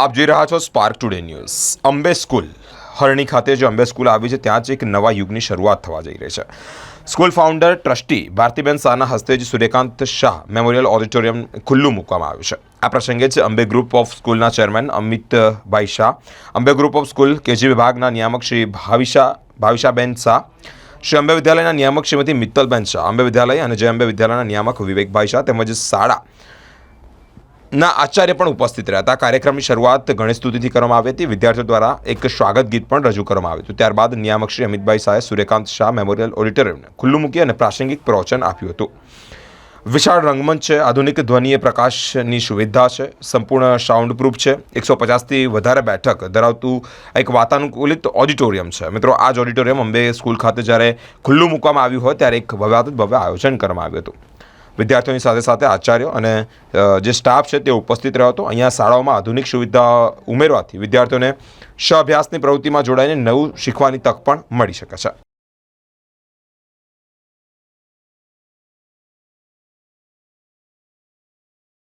આપ જોઈ રહ્યા છો Spark Today news Ambe school. Harni ખાતે જે અંબે સ્કૂલ આવી છે, ત્યાં જ એક નવા યુગની શરૂઆત થવા જઈ રહી છે. સ્કૂલ ફાઉન્ડર ટ્રસ્ટી ભારતીબેન શાહના હસ્તે જ સૂર્યકાંત શાહ મેમોરિયલ ઓડિટોરિયમ ખુલ્લું મૂકવામાં આવ્યું છે. આ પ્રસંગે જ અંબે ગ્રુપ ઓફ સ્કૂલના chairman Amitbhai Shah, Ambe group of school KG વિભાગના નિયામક શ્રી ભાવિશા, ભાવિશાબેન શાહ, શ્રી અંબે વિદ્યાલયના નિયામક શ્રીમતી મિત્તલબેન શાહ, અંબે વિદ્યાલય અને જય અંબે વિદ્યાલયના નિયામક વિવેકભાઈ શાહ તેમજ શાળા ના, આચાર્ય પણ ઉપસ્થિત રહ્યા હતા. કાર્યક્રમની શરૂઆત ગણેશ સ્તુતિથી કરવામાં આવી હતી. વિદ્યાર્થીઓ દ્વારા એક સ્વાગત ગીત પણ રજૂ કરવામાં આવ્યું હતું. ત્યારબાદ નિયામક શ્રી અમિતભાઈ શાહે સૂર્યકાંત શાહ મેમોરિયલ ઓડિટોરિયમને ખુલ્લું મૂકી અને પ્રાસંગિક પ્રવચન આપ્યું હતું. વિશાળ રંગમંચ છે, આધુનિક ધ્વનિય પ્રકાશની સુવિધા છે, સંપૂર્ણ સાઉન્ડ પ્રૂફ છે, એકસો પચાસથી વધારે બેઠક ધરાવતું એક વાતાનુકૂલિત ઓડિટોરિયમ છે. મિત્રો, આ જ ઓડિટોરિયમ અંબે સ્કૂલ ખાતે જ્યારે ખુલ્લું મૂકવામાં આવ્યું હોય, ત્યારે એક ભવ્યાત ભવ્ય આયોજન કરવામાં આવ્યું હતું. વિદ્યાર્થીઓની સાથે સાથે આચાર્યો અને જે સ્ટાફ છે તે ઉપસ્થિત રહ્યો હતો. અહીંયા શાળાઓમાં આધુનિક સુવિધા ઉમેરવાથી વિદ્યાર્થીઓને સ્વ અભ્યાસની પ્રવૃત્તિમાં જોડાઈને નવું શીખવાની તક પણ મળી શકે છે.